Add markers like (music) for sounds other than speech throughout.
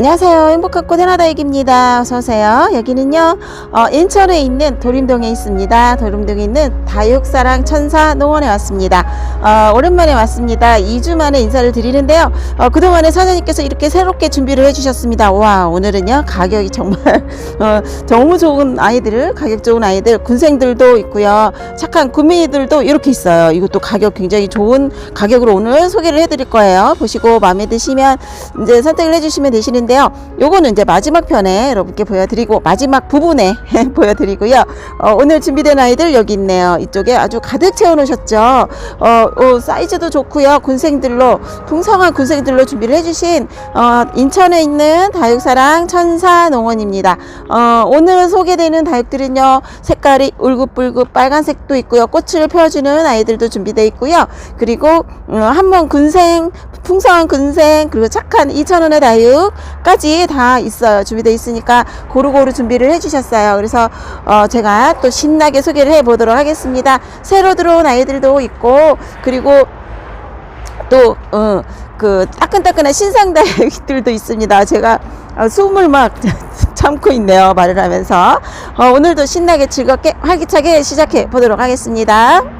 안녕하세요. 행복한 꽃 해나다익입니다. 어서오세요. 여기는요, 어, 인천에 있는 도림동에 있습니다. 도림동에 있는 다육사랑 천사 농원에 왔습니다. 어, 오랜만에 왔습니다. 2주 만에 인사를 드리는데요. 어, 그동안에 사장님께서 이렇게 새롭게 준비를 해주셨습니다. 와, 오늘은요, 가격이 정말, (laughs) 어, 너무 좋은 아이들, 가격 좋은 아이들, 군생들도 있고요. 착한 구미들도 이렇게 있어요. 이것도 가격 굉장히 좋은 가격으로 오늘 소개를 해드릴 거예요. 보시고 마음에 드시면 이제 선택을 해주시면 되시는데 요. 요거는 이제 마지막 편에 여러분께 보여드리고 마지막 부분에 (laughs) 보여드리고요. 어, 오늘 준비된 아이들 여기 있네요. 이쪽에 아주 가득 채워놓으셨죠. 어, 어, 사이즈도 좋고요. 군생들로 풍성한 군생들로 준비를 해주신 어, 인천에 있는 다육사랑 천사농원입니다. 어, 오늘 소개되는 다육들은요 색깔이 울긋불긋 빨간색도 있고요. 꽃을 펴주는 아이들도 준비되어 있고요. 그리고 어, 한번 군생 풍성한 군생 그리고 착한 2,000원의 다육까지 다 있어요. 준비되어 있으니까 고루고루 준비를 해주셨어요. 그래서 어, 제가 또 신나게 소개를 해보도록 하겠습니다. 새로 들어온 아이들도 있고 그리고 또, 어, 그, 따끈따끈한 신상다육들도 있습니다. 제가 어, 숨을 막 (laughs) 참고 있네요. 말을 하면서. 어, 오늘도 신나게 즐겁게 활기차게 시작해 보도록 하겠습니다.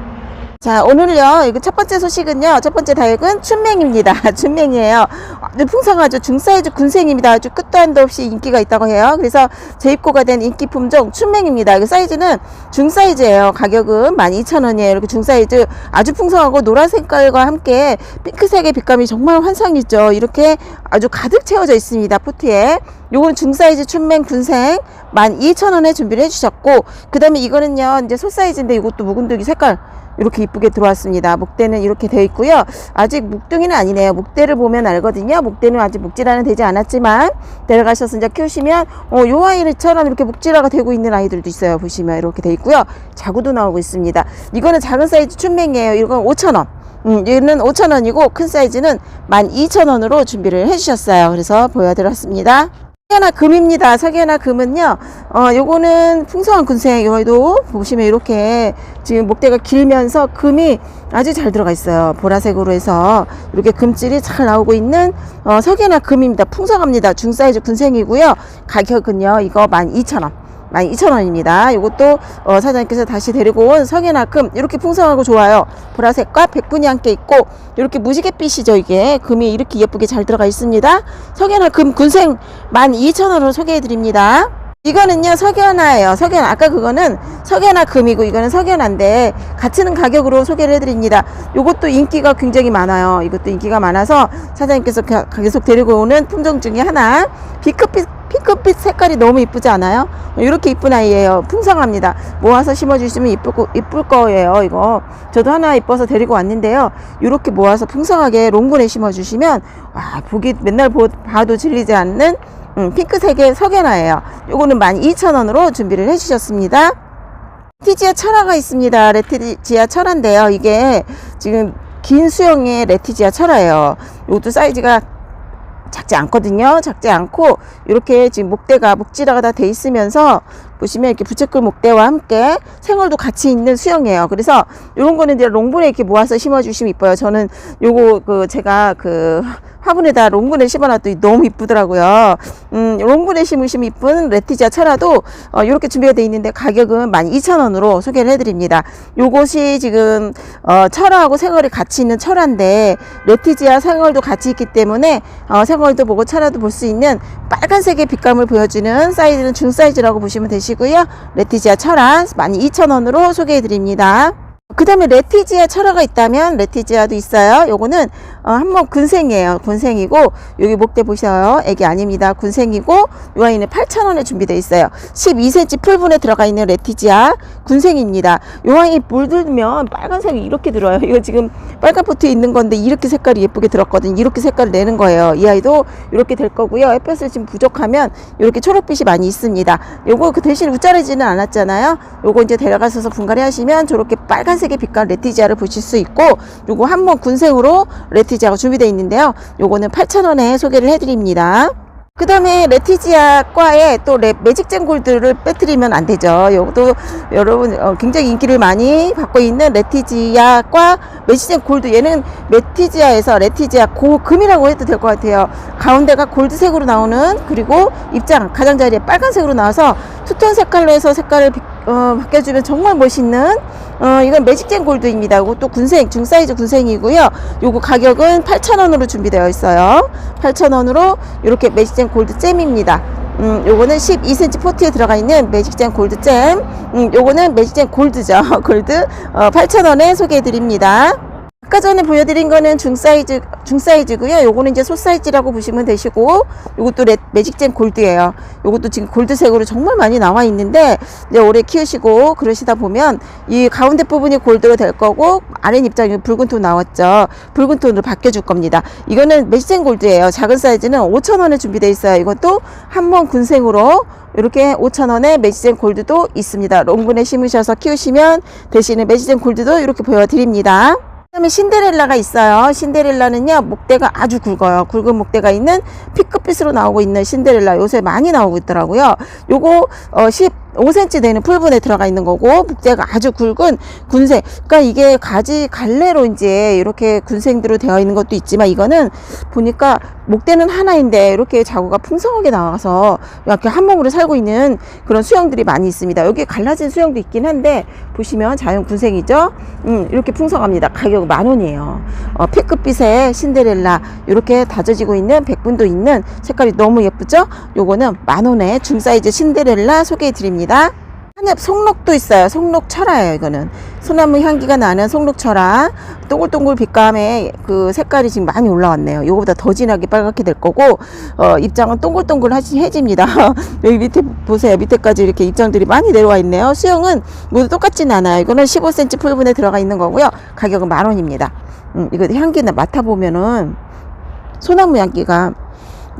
자, 오늘요, 이거 첫 번째 소식은요, 첫 번째 다육은 춘맹입니다. (laughs) 춘맹이에요. 아주 풍성하죠. 중사이즈 군생입니다. 아주 끝도 한도 없이 인기가 있다고 해요. 그래서 재입고가 된 인기 품종 춘맹입니다. 이 사이즈는 중사이즈예요. 가격은 12,000원이에요. 이렇게 중사이즈 아주 풍성하고 노란 색깔과 함께 핑크색의 빛감이 정말 환상이죠. 이렇게 아주 가득 채워져 있습니다. 포트에. 요건 중사이즈 춘맹 군생 12,000원에 준비를 해주셨고, 그 다음에 이거는요, 이제 소사이즈인데 이것도 묵은둥이 색깔 이렇게 이쁘게 들어왔습니다. 목대는 이렇게 되어 있고요. 아직 묵둥이는 아니네요. 목대를 보면 알거든요. 목대는 아직 묵질화는 되지 않았지만 데려가셔서 이제 키우시면 어, 요 아이처럼 이렇게 묵질화가 되고 있는 아이들도 있어요. 보시면 이렇게 되어 있고요. 자구도 나오고 있습니다. 이거는 작은 사이즈 춘맹이에요. 이건 5,000원. 음, 얘는 5,000원이고 큰 사이즈는 12,000원으로 준비를 해주셨어요. 그래서 보여드렸습니다. 석연화 금입니다. 석연화 금은요, 어, 요거는 풍성한 군생, 요도 보시면 이렇게 지금 목대가 길면서 금이 아주 잘 들어가 있어요. 보라색으로 해서 이렇게 금질이 잘 나오고 있는 어, 석연화 금입니다. 풍성합니다. 중사이즈 군생이고요. 가격은요, 이거 12,000원. 12,000원입니다. 이것도 어, 사장님께서 다시 데리고 온 석연화금 이렇게 풍성하고 좋아요. 보라색과 백분이 함께 있고 이렇게 무지갯빛이죠. 이게 금이 이렇게 예쁘게 잘 들어가 있습니다. 석연화금 군생 12,000원으로 소개해 드립니다. 이거는요 석연화예요. 석연 아까 그거는 석연화 금이고 이거는 석연화인데 같은 가격으로 소개를 해드립니다. 요것도 인기가 굉장히 많아요. 이것도 인기가 많아서 사장님께서 가- 계속 데리고 오는 품종 중에 하나. 핑크빛 핑크빛 색깔이 너무 이쁘지 않아요? 이렇게 이쁜 아이예요. 풍성합니다. 모아서 심어주시면 거, 이쁠 거예요 이거. 저도 하나 이뻐서 데리고 왔는데요. 이렇게 모아서 풍성하게 롱분에 심어주시면 와 보기 맨날 보, 봐도 질리지 않는 음, 핑크색의 석연화예요. 요거는 12,000원으로 준비를 해주셨습니다. 레티지아 철화가 있습니다. 레티지아 철화인데요. 이게 지금 긴 수영의 레티지아 철화예요. 이것도 사이즈가 작지 않거든요. 작지 않고 이렇게 지금 목대가 목질화가 다 돼 있으면서 보시면 이렇게 부채꼴 목대와 함께 생얼도 같이 있는 수영이에요. 그래서 이런 거는 이제 롱분에 이렇게 모아서 심어주시면 이뻐요. 저는 요거 그 제가 그 화분에다 롱분에 심어놨더니 너무 이쁘더라고요. 음, 롱분에 심으시면 이쁜 레티지아 철화도 어, 이렇게 준비가 되어 있는데 가격은 12,000원으로 소개를 해드립니다. 요것이 지금 어, 철화하고 생얼이 같이 있는 철화인데 레티지아 생얼도 같이 있기 때문에 어, 생얼도 보고 철화도 볼 수 있는 빨간색의 빛감을 보여주는 사이즈는 중 사이즈라고 보시면 되시고요. 레티지아 철화 12,000원으로 소개해드립니다. 그 다음에 레티지아 철화가 있다면 레티지아도 있어요. 요거는 어, 한번 군생이에요. 군생이고 여기 목대 보셔요. 애기 아닙니다. 군생이고 요 아이는 8,000원에 준비되어 있어요. 12cm 풀분에 들어가 있는 레티지아 군생입니다. 요 아이 물 들면 빨간색이 이렇게 들어요. 이거 지금 빨간 포트에 있는 건데 이렇게 색깔이 예쁘게 들었거든요. 이렇게 색깔을 내는 거예요. 이 아이도 이렇게 될 거고요. 햇볕을 지금 부족하면 이렇게 초록빛이 많이 있습니다. 요거 그 대신 우짜르지는 않았잖아요. 요거 이제 데려가셔서 분갈이 하시면 저렇게 빨간 색의 빛깔 레티지아를 보실 수 있고 요거 한번 군생으로 레티지아가 준비되어 있는데요. 요거는 8,000원에 소개를 해드립니다. 그 다음에 레티지아과에 또 레, 매직젠 골드를 빼뜨리면 안 되죠. 이것도 여러분 어, 굉장히 인기를 많이 받고 있는 레티지아과 매직젠 골드 얘는 레티지아에서 레티지아 고금이라고 해도 될 것 같아요. 가운데가 골드색으로 나오는 그리고 입장 가장자리에 빨간색으로 나와서 투톤 색깔로 해서 색깔을 비- 어, 바뀌어주면 정말 멋있는 어, 이건 매직젠 골드입니다. 이것도 군생 중사이즈 군생이고요. 요거 가격은 8,000원으로 준비되어 있어요. 8,000원으로 이렇게 매직젠 골드 잼입니다. 음, 요거는 12cm 포트에 들어가 있는 매직젠 골드 잼. 음, 요거는 매직젠 골드죠. (laughs) 골드. 어, 8,000원에 소개해 드립니다. 아까 전에 보여드린 거는 중사이즈, 중사이즈고요. 요거는 이제 소사이즈라고 보시면 되시고, 요것도 레, 매직젠 골드예요. 요것도 지금 골드색으로 정말 많이 나와 있는데, 이제 오래 키우시고 그러시다 보면 이 가운데 부분이 골드로 될 거고, 아래 입장이 붉은 톤 나왔죠. 붉은 톤으로 바뀌어줄 겁니다. 이거는 매직젠 골드예요. 작은 사이즈는 5,000원에 준비되어 있어요. 이것도 한 번 군생으로 이렇게 5,000원에 매직젠 골드도 있습니다. 롱분에 심으셔서 키우시면 대신에 매직젠 골드도 이렇게 보여드립니다. 그다음에 신데렐라가 있어요. 신데렐라는요 목대가 아주 굵어요. 굵은 목대가 있는 피크빛으로 나오고 있는 신데렐라 요새 많이 나오고 있더라고요. 요거 어 15cm 되는 풀분에 들어가 있는 거고 목대가 아주 굵은 군생. 그러니까 이게 가지 갈래로 이제 이렇게 군생대로 되어 있는 것도 있지만 이거는 보니까 목대는 하나인데 이렇게 자구가 풍성하게 나와서 이렇게 한 몸으로 살고 있는 그런 수영들이 많이 있습니다. 여기 갈라진 수영도 있긴 한데 보시면 자연 군생이죠. 음, 이렇게 풍성합니다. 가격 만 원이에요. 어, 피크빛의 신데렐라 이렇게 다져지고 있는 백분도 있는 색깔이 너무 예쁘죠? 요거는 만 원에 중사이즈 신데렐라 소개해 드립니다. 한엽 송록도 있어요. 송록 철화예요. 이거는 소나무 향기가 나는 송록 철화. 동글동글 빛감에 그 색깔이 지금 많이 올라왔네요. 요거보다 더 진하게 빨갛게 될 거고 어, 입장은 동글동글 해집니다. (laughs) 여기 밑에 보세요. 밑에까지 이렇게 입장들이 많이 내려와 있네요. 수영은 모두 똑같진 않아요. 이거는 15cm 풀분에 들어가 있는 거고요. 가격은 만 원입니다. 음, 이거 향기나 맡아보면은 소나무 향기가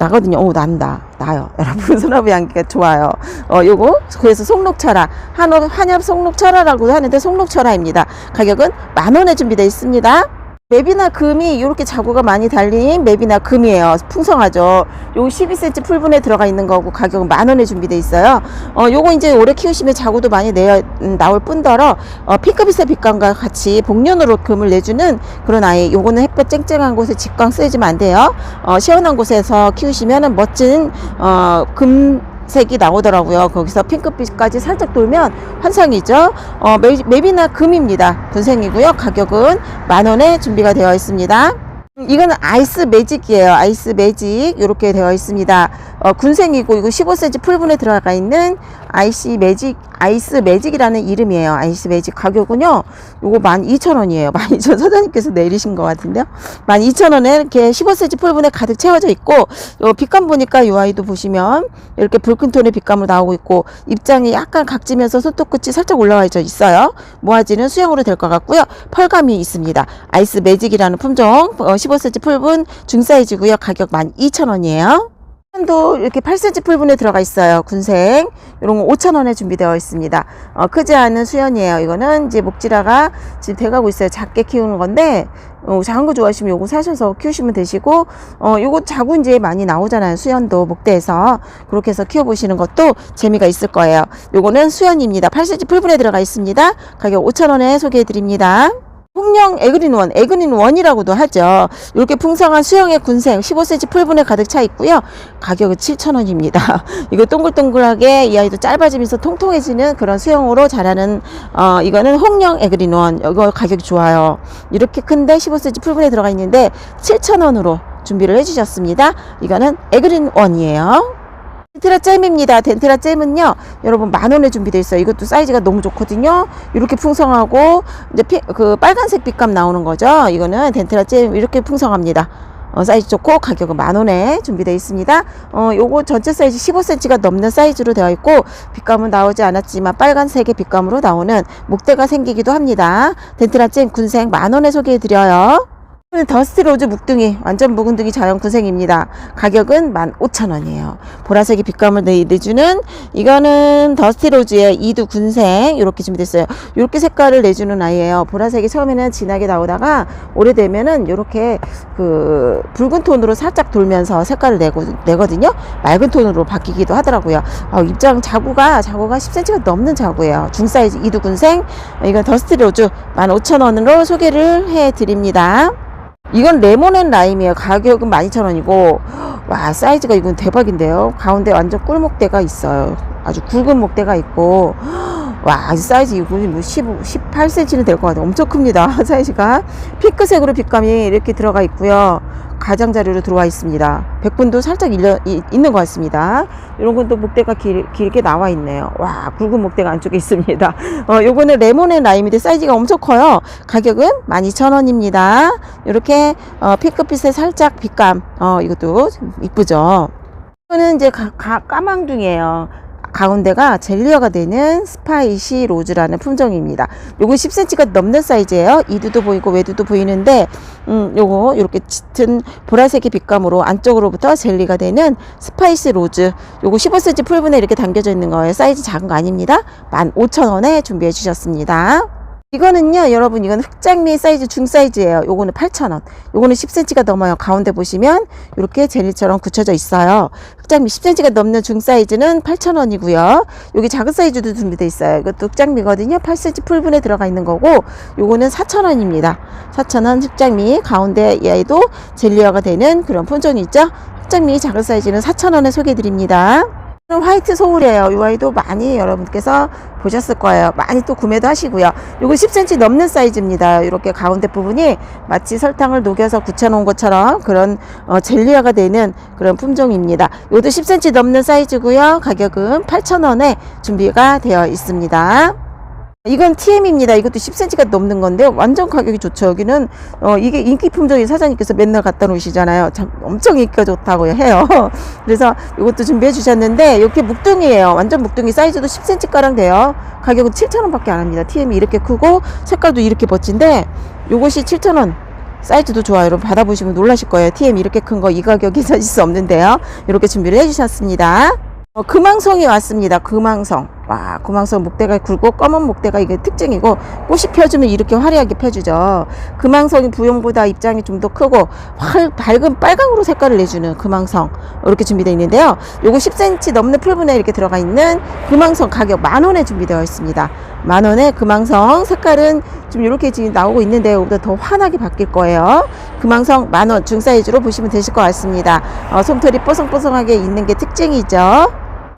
나거든요. 오, 난다. 나요. (laughs) 여러분, 소나무 향기가 좋아요. 어, 요거, 그래서 송록철화. 한업, 한엽 송록철화라고도 하는데 송록철화입니다. 가격은 만 원에 준비되어 있습니다. 맵이나 금이 이렇게 자구가 많이 달린 맵이나 금이에요. 풍성하죠. 요 12cm 풀분에 들어가 있는 거고 가격은 만 원에 준비되어 있어요. 어, 요거 이제 오래 키우시면 자구도 많이 내어 음, 나올 뿐더러 어, 핑크빛의 빛감과 같이 복륜으로 금을 내주는 그런 아이. 요거는 햇볕 쨍쨍한 곳에 직광 쓰여지면 안 돼요. 어, 시원한 곳에서 키우시면 멋진 어, 금 색이 나오더라고요. 거기서 핑크빛까지 살짝 돌면 환상이죠. 어, 맵, 맵이나 금입니다. 분생이고요. 가격은 만 원에 준비가 되어 있습니다. 음, 이거는 아이스 매직이에요. 아이스 매직 이렇게 되어 있습니다. 어, 군생이고 이거 15cm 풀분에 들어가 있는 아이스 매직 아이스 매직이라는 이름이에요. 아이스 매직 가격은요. 요거 12,000원이에요. 12,000원 (laughs) 사장님께서 내리신 것 같은데요. 12,000원에 이렇게 15cm 풀분에 가득 채워져 있고 요 빛감 보니까 이 아이도 보시면 이렇게 붉은 톤의 빛감으로 나오고 있고 입장이 약간 각지면서 손톱 끝이 살짝 올라와 있어요. 모아지는 수영으로 될 것 같고요. 펄감이 있습니다. 아이스 매직이라는 품종 어, 15cm 풀분 중사이즈고요. 가격 12,000원이에요. 도 이렇게 8cm 풀분에 들어가 있어요. 군생. 이런 거 5,000원에 준비되어 있습니다. 어, 크지 않은 수연이에요. 이거는 이제 목지라가 지금 돼가고 있어요. 작게 키우는 건데, 어, 작은 거 좋아하시면 요거 사셔서 키우시면 되시고, 어, 요거 자구 이제 많이 나오잖아요. 수연도 목대에서. 그렇게 해서 키워보시는 것도 재미가 있을 거예요. 요거는 수연입니다. 8cm 풀분에 들어가 있습니다. 가격 5,000원에 소개해 드립니다. 홍령 에그린원, 에그린원이라고도 하죠. 이렇게 풍성한 수영의 군생 15cm 풀분에 가득 차 있고요. 가격은 7,000원입니다. (laughs) 이거 동글동글하게 이 아이도 짧아지면서 통통해지는 그런 수영으로 자라는 어 이거는 홍령 에그린원. 이거 가격이 좋아요. 이렇게 큰데 15cm 풀분에 들어가 있는데 7,000원으로 준비를 해주셨습니다. 이거는 에그린원이에요. 덴테라 잼입니다. 덴테라 잼은요, 여러분 만 원에 준비되어 있어요. 이것도 사이즈가 너무 좋거든요. 이렇게 풍성하고 이제 피, 그 빨간색 빛감 나오는 거죠. 이거는 덴테라 잼 이렇게 풍성합니다. 어, 사이즈 좋고 가격은 만 원에 준비되어 있습니다. 어, 요거 전체 사이즈 15cm가 넘는 사이즈로 되어 있고 빛감은 나오지 않았지만 빨간색의 빛감으로 나오는 목대가 생기기도 합니다. 덴테라 잼 군생 만 원에 소개해 드려요. 더스트 로즈 묵둥이 완전 묵은둥이 자연 구색입니다. 가격은 15,000원이에요. 보라색이 빛감을 내- 내주는 이거는 더스트 로즈의 이두 군색 이렇게 준비됐어요. 이렇게 색깔을 내주는 아이예요. 보라색이 처음에는 진하게 나오다가 오래되면은 이렇게 그 붉은 톤으로 살짝 돌면서 색깔을 내고 내거든요. 맑은 톤으로 바뀌기도 하더라고요. 어, 입장 자구가 자구가 10cm가 넘는 자구예요. 중 사이즈 이두 군색 이건 더스트 로즈 15,000원으로 소개를 해 드립니다. 이건 레몬 앤 라임이에요. 가격은 12,000원이고 와 사이즈가 이건 대박인데요. 가운데 완전 꿀목대가 있어요. 아주 굵은 목대가 있고 와 사이즈 이건 뭐 15, 18cm는 될 것 같아요. 엄청 큽니다. (laughs) 사이즈가 핑크색으로 빛감이 이렇게 들어가 있고요. 가장자리로 들어와 있습니다. 백분도 살짝 일려, 이- 있는 것 같습니다. 이런 건 또 목대가 길, 길게 나와 있네요. 와, 굵은 목대가 안쪽에 있습니다. (laughs) 어, 요거는 레몬앤 라임인데 사이즈가 엄청 커요. 가격은 12,000원입니다. 이렇게, 어, 핑크빛의 살짝 빛감. 어, 이것도 좀 이쁘죠. 이거는 이제 가, 가, 까망둥이에요. 가운데가 젤리어가 되는 스파이시 로즈라는 품종입니다. 요거 10cm가 넘는 사이즈예요. 이두도 보이고 외두도 보이는데 음, 요거 이렇게 짙은 보라색의 빛감으로 안쪽으로부터 젤리가 되는 스파이시 로즈. 요거 15cm 풀분에 이렇게 담겨져 있는 거예요. 사이즈 작은 거 아닙니다. 15,000원에 준비해 주셨습니다. 이거는요, 여러분, 이건 흑장미 사이즈 중 사이즈예요. 요거는 8,000원. 요거는 10cm가 넘어요. 가운데 보시면 이렇게 젤리처럼 굳혀져 있어요. 흑장미 10cm가 넘는 중 사이즈는 8,000원이고요. 여기 작은 사이즈도 준비되어 있어요. 이것도 흑장미거든요. 8cm 풀분에 들어가 있는 거고, 요거는 4,000원입니다. 4,000원 흑장미 가운데 얘도 젤리화가 되는 그런 품종이 있죠. 흑장미 작은 사이즈는 4,000원에 소개해 드립니다. 화이트 소울이에요. 이 아이도 많이 여러분께서 보셨을 거예요. 많이 또 구매도 하시고요. 요거 10cm 넘는 사이즈입니다. 이렇게 가운데 부분이 마치 설탕을 녹여서 굳혀놓은 것처럼 그런 어, 젤리화가 되는 그런 품종입니다. 요도 10cm 넘는 사이즈고요. 가격은 8,000원에 준비가 되어 있습니다. 이건 TM입니다. 이것도 10cm가 넘는 건데 완전 가격이 좋죠. 여기는 어 이게 인기 품종인 사장님께서 맨날 갖다 놓으시잖아요. 참 엄청 인기가 좋다고 해요. (laughs) 그래서 이것도 준비해 주셨는데 이렇게 묵둥이에요. 완전 묵둥이 사이즈도 10cm 가량 돼요. 가격은 7,000원밖에 안 합니다. TM이 이렇게 크고 색깔도 이렇게 멋진데 요것이 7,000원. 사이즈도 좋아요. 여러분 받아보시면 놀라실 거예요. TM 이렇게 큰 거 이 가격에 사실 (laughs) 수 없는데요. 이렇게 준비를 해주셨습니다. 어, 금왕성이 왔습니다. 금왕성. 와, 금왕성 목대가 굵고 검은 목대가 이게 특징이고 꽃이 펴주면 이렇게 화려하게 펴주죠. 금왕성이 부용보다 입장이 좀 더 크고 활, 밝은 빨강으로 색깔을 내주는 금왕성 이렇게 준비되어 있는데요. 요거 10cm 넘는 풀분에 이렇게 들어가 있는 금왕성 가격 만 원에 준비되어 있습니다. 만 원에 금왕성 색깔은 좀 이렇게 지금 나오고 있는데 이보다 더 환하게 바뀔 거예요. 금왕성 만원 중 사이즈로 보시면 되실 것 같습니다. 어, 솜털이 뽀송뽀송하게 있는 게 특징이죠.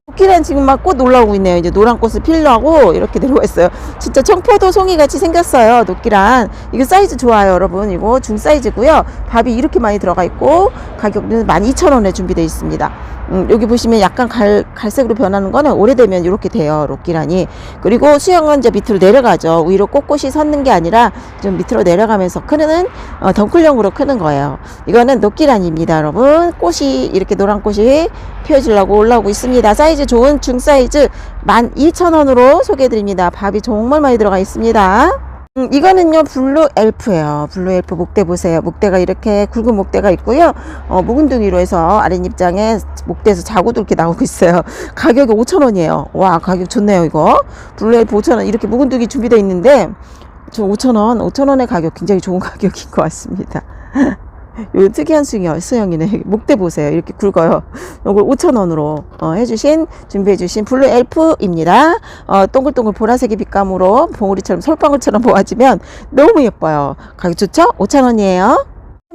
코끼리는 지금 막 꽃 올라오고 있네요. 이제 노란 꽃을 피려고 이렇게 (laughs) 내려와 있어요. 진짜 청포도 송이 같이 생겼어요. 녹기란. 이거 사이즈 좋아요, 여러분. 이거 중 사이즈고요. 밥이 이렇게 많이 들어가 있고 가격은 12,000원에 준비되어 있습니다. 음, 여기 보시면 약간 갈, 갈색으로 변하는 거는 오래되면 이렇게 돼요. 록기란이. 그리고 수영은 이제 밑으로 내려가죠. 위로 꼿꼿이 섰는 게 아니라 좀 밑으로 내려가면서 크는 어, 덩쿨형으로 크는 거예요. 이거는 녹기란입니다, 여러분. 꽃이 이렇게 노란 꽃이 피어지려고 올라오고 있습니다. 사이즈 좋은 중 사이즈 12,000원으로 소개해드립니다. 밥이 정말 많이 들어가 있습니다. 음, 이거는요 블루 엘프예요. 블루 엘프 목대 보세요. 목대가 이렇게 굵은 목대가 있고요. 어, 묵은둥이로 해서 아랫입장에 목대에서 자구도 이렇게 나오고 있어요. (laughs) 가격이 5,000원이에요. 와 가격 좋네요 이거. 블루 엘프 5,000원 이렇게 묵은둥이 준비되어 있는데 저 5,000원 5,000원의 가격 굉장히 좋은 (laughs) 가격인 것 같습니다. (laughs) 요 특이한 수영, 수영이네. (laughs) 목대 보세요. 이렇게 굵어요. 요걸 5,000원으로 어, 해주신, 준비해주신 블루 엘프입니다. 어, 동글동글 보라색의 빛감으로 봉우리처럼 솔방울처럼 (laughs) 보아지면 너무 예뻐요. 가격 좋죠? 5,000원이에요.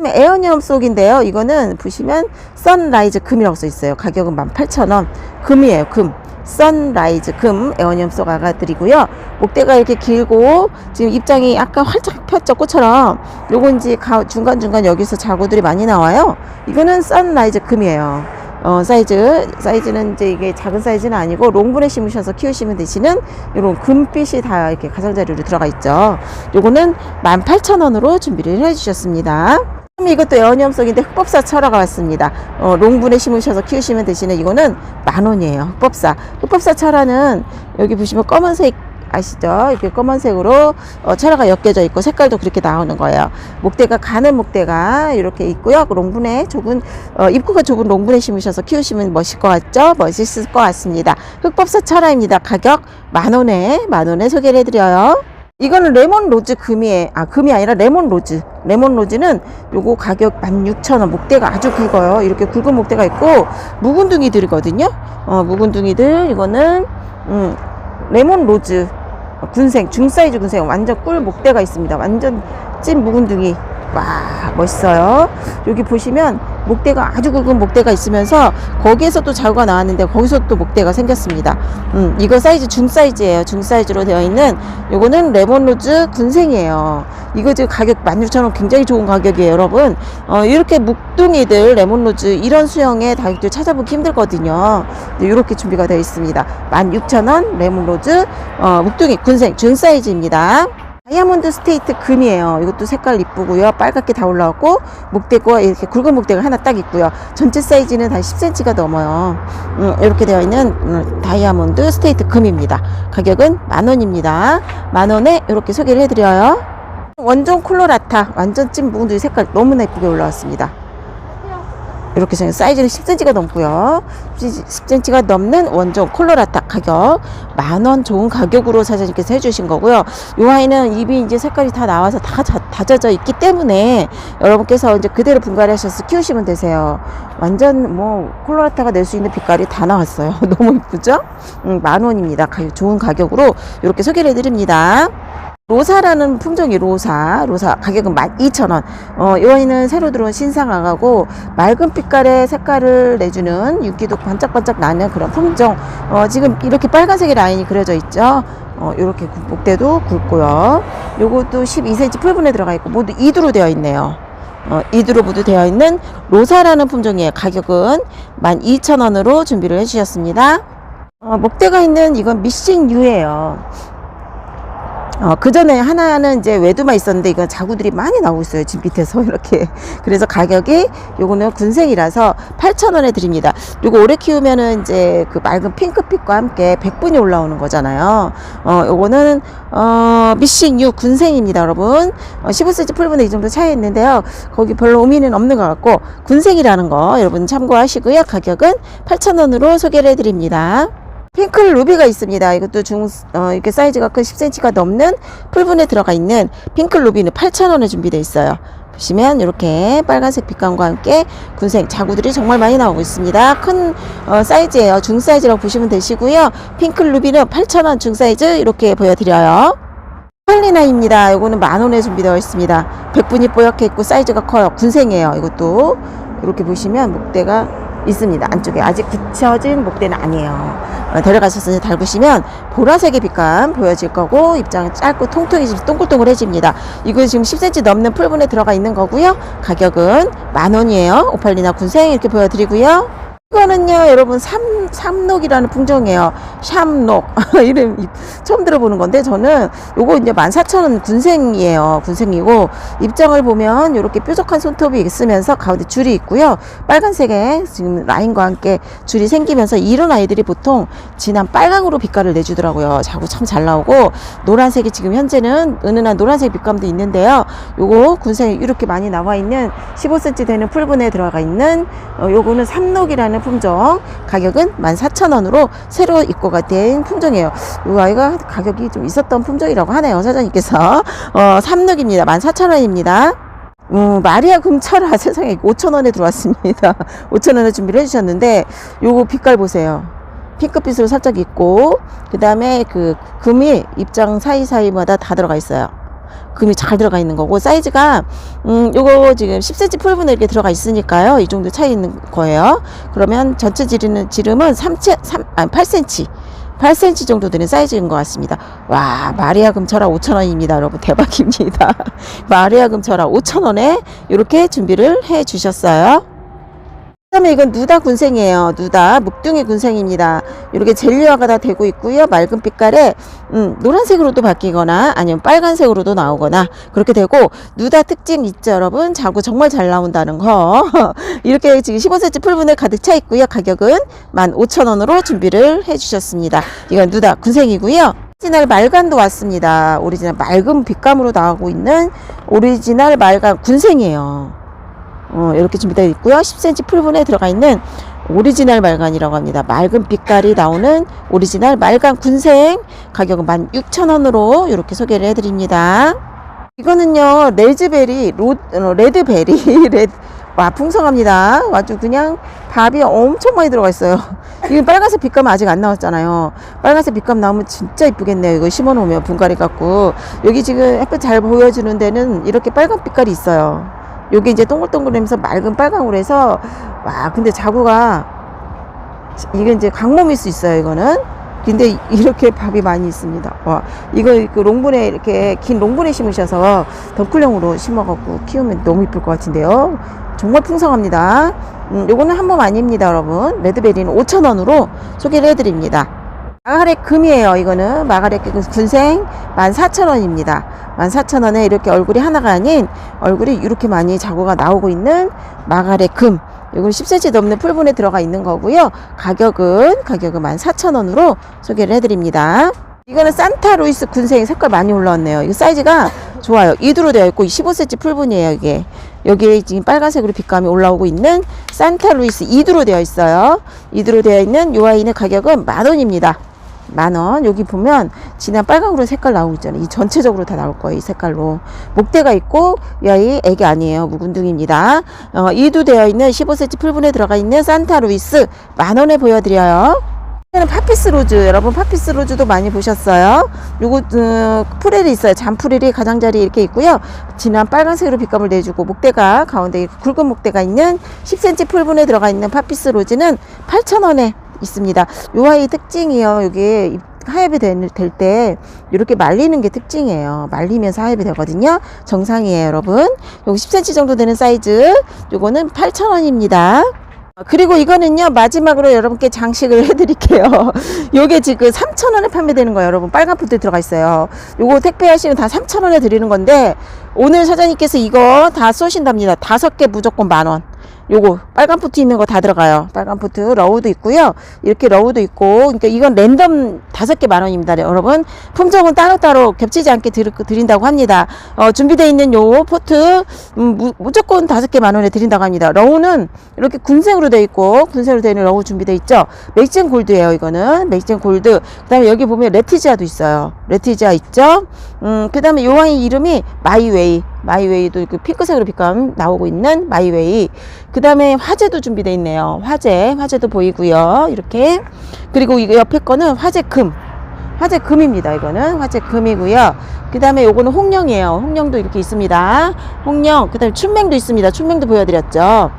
에어니엄 속인데요. 이거는 보시면 선라이즈 금이라고 써 있어요. 가격은 18,000원. 금이에요. 금. 선라이즈 금 에어니엄 속 아가들이고요. 목대가 이렇게 길고 지금 입장이 약간 활짝 폈죠. 꽃처럼. 요건 이제 가- 중간 중간 여기서 자구들이 많이 나와요. 이거는 선라이즈 금이에요. 어, 사이즈, 사이즈는 이제 이게 작은 사이즈는 아니고 롱분에 심으셔서 키우시면 되시는 이런 금빛이 다 이렇게 가장자리로 들어가 있죠. 요거는 18,000원으로 준비를 해주셨습니다. 이것도 에어니엄성인데 흑법사 철화가 왔습니다. 어, 롱분에 심으셔서 키우시면 되시는 이거는 만 원이에요. 흑법사. 흑법사 철화는 여기 보시면 검은색 아시죠? 이렇게 검은색으로 어, 철화가 엮여져 있고 색깔도 그렇게 나오는 거예요. 목대가 가는 목대가 이렇게 있고요. 그 롱분에 좁은 어, 입구가 좁은 롱분에 심으셔서 키우시면 멋있을 것 같죠? 멋있을 것 같습니다. 흑법사 철화입니다. 가격 만 원에 만 원에 소개를 해드려요. 이거는 레몬 로즈 금이에 아 금이 아니라 레몬 로즈. 레몬 로즈는 요거 가격 16,000원 목대가 아주 굵어요. 이렇게 굵은 목대가 있고 묵은둥이들이거든요. 어 묵은둥이들 이거는 음 레몬 로즈 군생 중사이즈 군생 완전 꿀 목대가 있습니다. 완전 찐 묵은둥이 와 멋있어요. 여기 보시면 목대가 아주 굵은 목대가 있으면서 거기에서 또 자구가 나왔는데 거기서 또 목대가 생겼습니다. 음 이거 사이즈 중 사이즈예요. 중 사이즈로 되어 있는 요거는 레몬로즈 군생이에요. 이거 지금 가격 16,000원 굉장히 좋은 가격이에요 여러분. 어 이렇게 묵둥이들 레몬로즈 이런 수영의 다육들 찾아보기 힘들거든요. 이렇게 준비가 되어 있습니다. 16,000원 레몬로즈 어 묵둥이 군생 중 사이즈입니다 다이아몬드 스테이트 금이에요. 이것도 색깔 이쁘고요. 빨갛게 다 올라왔고 목대가 이렇게 굵은 목대가 하나 딱 있고요. 전체 사이즈는 다 10cm가 넘어요. 음, 이렇게 되어 있는 음, 다이아몬드 스테이트 금입니다. 가격은 만 원입니다. 만 원에 이렇게 소개를 해드려요. 원종 콜로라타 완전 찐 묵은둥이 색깔 너무나 예쁘게 올라왔습니다. 이렇게 생긴 사이즈는 10cm가 넘고요. 10cm가 넘는 원종 콜로라타 가격 만원 좋은 가격으로 사장님께서 해주신 거고요. 이 아이는 입이 이제 색깔이 다 나와서 다 자- 다져져 있기 때문에 여러분께서 이제 그대로 분갈이하셔서 키우시면 되세요. 완전 뭐 콜로라타가 낼 수 있는 빛깔이 다 나왔어요. (laughs) 너무 이쁘죠? 음, 만 원입니다. 가격, 좋은 가격으로 이렇게 소개를 해드립니다. 로사라는 품종이 로사, 로사 가격은 12,000원. 어, 이 아이는 새로 들어온 신상아가고 맑은 빛깔의 색깔을 내주는 윤기도 반짝반짝 나는 그런 품종. 어, 지금 이렇게 빨간색의 라인이 그려져 있죠. 어, 이렇게 목대도 굵고요. 요것도 12cm 풀분에 들어가 있고 모두 이두로 되어 있네요. 어, 이두로 모두 되어 있는 로사라는 품종이에요. 가격은 12,000원으로 준비를 해주셨습니다. 어, 목대가 있는 이건 미싱 유예요. 어, 그 전에 하나는 이제 외두만 있었는데 이건 자구들이 많이 나오고 있어요. 집 밑에서 (laughs) 이렇게. 그래서 가격이 요거는 군생이라서 8,000원에 드립니다. 요거 오래 키우면은 이제 그 맑은 핑크빛과 함께 백분이 올라오는 거잖아요. 어, 요거는 어, 미싱 유 군생입니다, 여러분. 어, 15cm 풀분에 이 정도 차이 있는데요. 거기 별로 의미는 없는 것 같고 군생이라는 거 여러분 참고하시고요. 가격은 8,000원으로 소개를 해 드립니다. 핑클 루비가 있습니다. 이것도 중, 어, 이렇게 사이즈가 큰 10cm가 넘는 풀분에 들어가 있는 핑클 루비는 8,000원에 준비되어 있어요. 보시면 이렇게 빨간색 빛감과 함께 군생 자구들이 정말 많이 나오고 있습니다. 큰 어, 사이즈예요. 중 사이즈라고 보시면 되시고요. 핑클 루비는 8,000원 중 사이즈 이렇게 보여드려요. 팔리나입니다. 이거는 만 원에 준비되어 있습니다. 백분이 뽀얗게 있고 사이즈가 커요. 군생이에요. 이것도 이렇게 보시면 목대가 있습니다. 안쪽에 아직 굳혀진 목대는 아니에요. 어, 데려가셔서 달구시면 보라색의 빛감 보여질 거고 입장은 짧고 통통해지고 동글동글해집니다. 이거 지금 10cm 넘는 풀분에 들어가 있는 거고요. 가격은 만 원이에요. 오팔리나 군생 이렇게 보여드리고요. 이거는요, 여러분, 삼, 삼녹이라는 품종이에요. 샴녹. (laughs) 이름, 이- 처음 들어보는 건데, 저는 요거 이제 14,000원 군생이에요. 군생이고, 입장을 보면 이렇게 뾰족한 손톱이 있으면서 가운데 줄이 있고요. 빨간색에 지금 라인과 함께 줄이 생기면서 이런 아이들이 보통 진한 빨강으로 빛깔을 내주더라고요. 자구 참 잘 나오고, 노란색이 지금 현재는 은은한 노란색 빛감도 있는데요. 요거 군생이 이렇게 많이 나와 있는 15cm 되는 풀분에 들어가 있는, 어, 요거는 삼녹이라는 품종 가격은 14,000원으로 새로 입고가 된 품종이에요. 이 아이가 가격이 좀 있었던 품종이라고 하네요. 사장님께서 어, 삼육입니다. 14,000원입니다. 음, 마리아 금철아 (laughs) 세상에 5,000원에 들어왔습니다. (laughs) 5,000원에 준비를 해주셨는데 요거 빛깔 보세요. 핑크빛으로 살짝 있고 그 다음에 그 금이 입장 사이사이마다 다 들어가 있어요. 금이 잘 들어가 있는 거고 사이즈가 음 요거 지금 10cm 풀분에 이렇게 들어가 있으니까요. 이 정도 차이 있는 거예요. 그러면 전체 지름은 지름은 3, 3 아니 8cm 8cm 정도 되는 사이즈인 것 같습니다. 와 마리아 금철아 5,000원입니다 여러분. 대박입니다. (laughs) 마리아 금철아 5,000원에 이렇게 준비를 해 주셨어요 그다음에 이건 누다 군생이에요. 누다 묵둥이 군생입니다. 이렇게 젤리화가 다 되고 있고요. 맑은 빛깔에 음, 노란색으로도 바뀌거나 아니면 빨간색으로도 나오거나 그렇게 되고 누다 특징 있죠, 여러분? 자구 정말 잘 나온다는 거. (laughs) 이렇게 지금 15cm 풀분에 가득 차 있고요. 가격은 15,000원으로 준비를 해주셨습니다. 이건 누다 군생이고요. 오리지널 말간도 왔습니다. 오리지널 맑은 빛감으로 나오고 있는 오리지널 말간 군생이에요. 어, 이렇게 준비되어 있고요. 10cm 풀분에 들어가 있는 오리지널 말간이라고 합니다. 맑은 빛깔이 나오는 오리지널 말간 군생 가격은 16,000원으로 이렇게 소개를 해드립니다. 이거는요 레즈베리 로, 어, 레드베리 (laughs) 레드 와 풍성합니다. 아주 그냥 밥이 엄청 많이 들어가 있어요. 이거 빨간색 빛감 아직 안 나왔잖아요. 빨간색 빛감 나오면 진짜 이쁘겠네요. 이거 심어 놓으면 분갈이 갖고 여기 지금 햇볕 잘 보여주는 데는 이렇게 빨간 빛깔이 있어요. 요게 이제 동글동글하면서 맑은 빨강으로 해서 와 근데 자구가 이게 이제 강몸일 수 있어요 이거는. 근데 이렇게 밥이 많이 있습니다. 와 이거 그 롱분에 이렇게 긴 롱분에 심으셔서 덩쿨형으로 심어갖고 키우면 너무 이쁠 것 같은데요. 정말 풍성합니다. 음, 요거는 한 몸 아닙니다 여러분. 레드베리는 5,000원으로 소개를 해드립니다 마가렛 금이에요. 이거는 마가렛 금 군생 14,000원입니다. 14,000원에 이렇게 얼굴이 하나가 아닌 얼굴이 이렇게 많이 자구가 나오고 있는 마가렛 금. 이건 10cm 넘는 풀분에 들어가 있는 거고요. 가격은 가격은 14,000원으로 소개를 해드립니다. 이거는 산타 루이스 군생 색깔 많이 올라왔네요. 이거 사이즈가 좋아요. 이두로 되어 있고 15cm 풀분이에요. 이게 여기에 지금 빨간색으로 빛감이 올라오고 있는 산타 루이스 이두로 되어 있어요. 이두로 되어 있는 이 아이는 가격은 만 원입니다. 만 원. 여기 보면 진한 빨강으로 색깔 나오고 있잖아요. 이 전체적으로 다 나올 거예요. 이 색깔로. 목대가 있고 이 아이 애기 아니에요. 묵은둥입니다. 어, 이두 되어 있는 15cm 풀분에 들어가 있는 산타 루이스 만 원에 보여드려요. 이거는 파피스 로즈 여러분 파피스 로즈도 많이 보셨어요 요거 어, 프렐이 있어요 잔프렐이 가장자리 이렇게 있고요 진한 빨간색으로 빛감을 내주고 목대가 가운데 굵은 목대가 있는 10cm 풀분에 들어가 있는 파피스 로즈는 8,000원에 있습니다. 요 아이 특징이요. 요게 하엽이 될 때 이렇게 말리는 게 특징이에요. 말리면서 하엽이 되거든요. 정상이에요 여러분. 여기 10cm 정도 되는 사이즈. 요거는 8,000원입니다. 그리고 이거는요 마지막으로 여러분께 장식을 (laughs) 해드릴게요. 요게 지금 3,000원에 판매되는 거예요 여러분. 빨간 푸드 들어가 있어요. 요거 택배하시면 다 3,000원에 드리는 건데 오늘 사장님께서 이거 다 쏘신답니다. 다섯 개 무조건 만원 요거 빨간 푸트 있는 거 다 들어가요. 빨간 푸트 러우도 있고요. 이렇게 러우도 있고 그러니까 이건 랜덤 다섯 개 만 원입니다 여러분. 품종은 따로따로 겹치지 않게 드, 드린다고 합니다. 어, 준비되어 있는 요 포트 음, 무, 무조건 다섯 개 만 원에 드린다고 합니다. 러우는 이렇게 군생으로 되어 있고 군생으로 되어 있는 러우 준비되어 있죠? 맥젠 골드예요 이거는. 맥젠 골드. 그 다음에 여기 보면 레티지아도 있어요. 레티지아 있죠 음, 그 다음에 요 아이 이름이 마이웨이. 마이웨이도 그 핑크색으로 빛감 나오고 있는 마이웨이. 그 다음에 화재도 준비되어 있네요. 화재 화재도 보이고요. 이렇게. 그리고 이거 옆에 거는 화재 금. 화재 금입니다 이거는. 화재 금이고요. 그 다음에 요거는 홍령이에요. 홍령도 이렇게 있습니다. 홍령 그 다음에 춘맹도 있습니다. 춘맹도 보여드렸죠.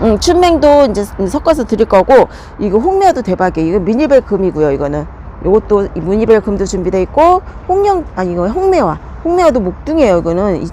음, 춘맹도 이제 섞어서 드릴 거고 이거 홍매도 대박이에요. 이거 미니벨 금이고요 이거는 요것도 이 무늬별 금도 준비되어 있고 홍령 아니 이거 홍매화. 홍매화도 목둥이에요 이거는.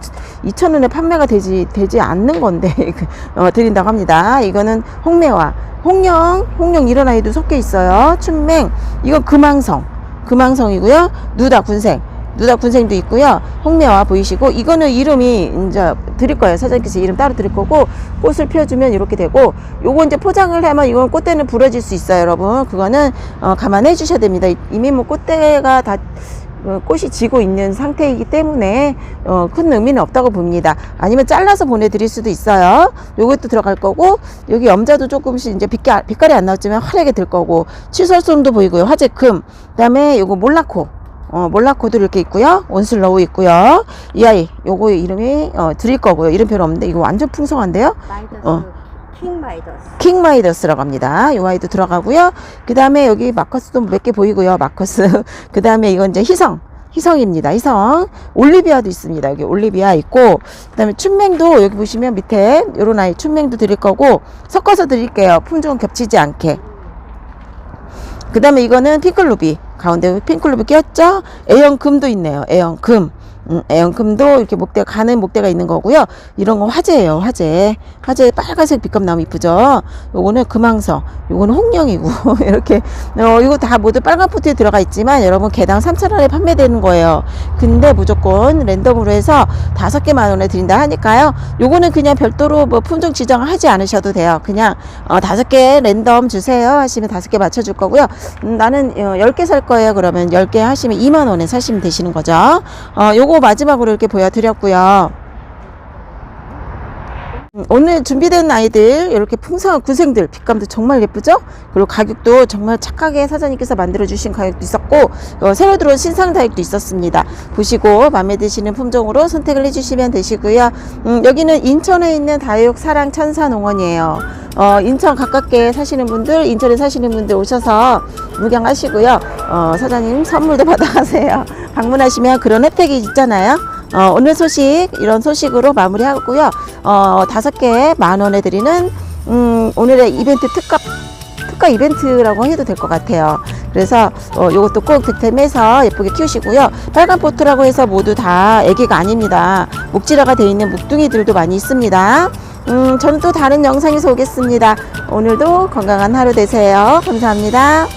2,000원에 판매가 되지 되지 않는 건데 (laughs) 어, 드린다고 합니다. 이거는 홍매화. 홍령 홍령 이런 아이도 섞여 있어요. 춘맹. 이건 금왕성. 금왕성이고요. 누다 군생 누다 군생도 있고요. 홍매화 보이시고 이거는 이름이 이제 드릴 거예요. 사장님께서 이름 따로 드릴 거고 꽃을 피워주면 이렇게 되고 요거 이제 포장을 하면 이건 꽃대는 부러질 수 있어요, 여러분. 그거는 어, 감안해 주셔야 됩니다. 이미 뭐 꽃대가 다 어, 꽃이 지고 있는 상태이기 때문에 어, 큰 의미는 없다고 봅니다. 아니면 잘라서 보내드릴 수도 있어요. 요것도 들어갈 거고 여기 염자도 조금씩 이제 빛깔, 빛깔이 안 나왔지만 화려하게 될 거고 치설솜도 보이고요. 화재 금 그다음에 요거 몰라코 어, 몰라코도 이렇게 있고요. 원슬 러우 있고요. 이 아이 요거 이름이 어, 드릴 거고요. 이름표는 없는데 이거 완전 풍성한데요. 마이더스 어. 킹 마이더스 킹 마이더스라고 합니다. 이 아이도 들어가고요. 그 다음에 여기 마커스도 몇 개 보이고요. 마커스. (laughs) 그 다음에 이건 이제 희성. 희성입니다. 희성. 올리비아도 있습니다. 여기 올리비아 있고, 그 다음에 춘맹도 여기 보시면 밑에 요런 아이 춘맹도 드릴 거고, 섞어서 드릴게요. 품종 겹치지 않게. 그 다음에 이거는 핑클루비. 가운데 핑클루비 끼었죠? A형 금도 있네요. A형 금. 음, 애연금도 이렇게 목대 가는 목대가 있는 거고요. 이런 건 화재예요, 화재. 화재 빨간색 빛감 나무 이쁘죠? 요거는 금황석, 요거는 홍령이고 (laughs) 이렇게 어, 이거 다 모두 빨간 포트에 들어가 있지만 여러분 개당 3,000원에 판매되는 거예요. 근데 무조건 랜덤으로 해서 다섯 개만 원에 드린다 하니까요. 요거는 그냥 별도로 뭐 품종 지정을 하지 않으셔도 돼요. 그냥 어, 다섯 개 랜덤 주세요 하시면 다섯 개 맞춰줄 거고요. 음, 나는 어, 10개 살 거예요. 그러면 10개 하시면 2만 원에 사시면 되시는 거죠. 어, 요거 마지막으로 이렇게 보여드렸고요. 음, 오늘 준비된 아이들 이렇게 풍성한 구생들 빛감도 정말 예쁘죠? 그리고 가격도 정말 착하게 사장님께서 만들어 주신 가격도 있었고 어, 새로 들어온 신상 다육도 있었습니다. 보시고 마음에 드시는 품종으로 선택을 해주시면 되시고요. 음, 여기는 인천에 있는 다육 사랑 천사 농원이에요. 어, 인천 가깝게 사시는 분들, 인천에 사시는 분들 오셔서 구경하시고요. 어, 사장님 선물도 (laughs) 받아가세요. 방문하시면 그런 혜택이 있잖아요. 어, 오늘 소식 이런 소식으로 마무리하고요. 어, 다섯 개 만 원에 드리는 음, 오늘의 이벤트 특가 특가 이벤트라고 해도 될 것 같아요. 그래서 어, 이것도 꼭 득템해서 예쁘게 키우시고요. 빨간 포트라고 해서 모두 다 애기가 아닙니다. 목질화가 되어 있는 묵둥이들도 많이 있습니다. 음, 저는 또 다른 영상에서 오겠습니다. 오늘도 건강한 하루 되세요. 감사합니다.